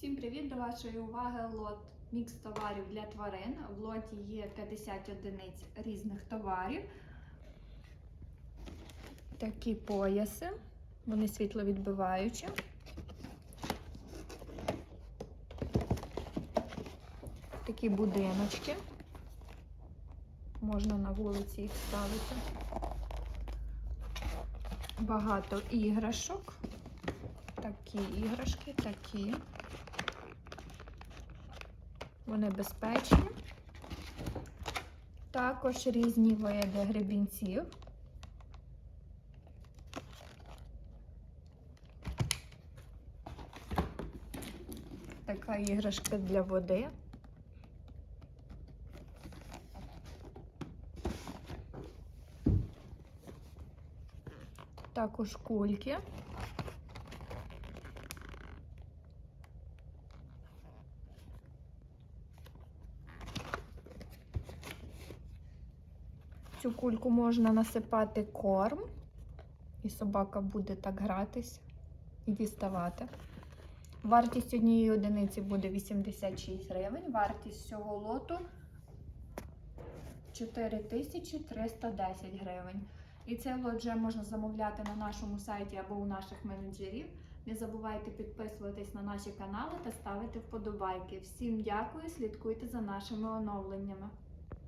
Всім привіт! До вашої уваги лот мікс товарів для тварин. В лоті є 50 одиниць різних товарів. Такі пояси, вони світловідбиваючі. Такі будиночки. Можна на вулиці їх ставити. Багато іграшок. Такі іграшки, такі. Вони безпечні. Також різні види гребінців. Така іграшка для води. Також кульки. Цю кульку можна насипати корм, і собака буде так гратись і діставати. Вартість однієї одиниці буде 86 гривень, вартість цього лоту 4310 гривень. І цей лот вже можна замовляти на нашому сайті або у наших менеджерів. Не забувайте підписуватись на наші канали та ставити вподобайки. Всім дякую, слідкуйте за нашими оновленнями.